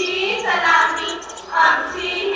तुमची सलामी आमची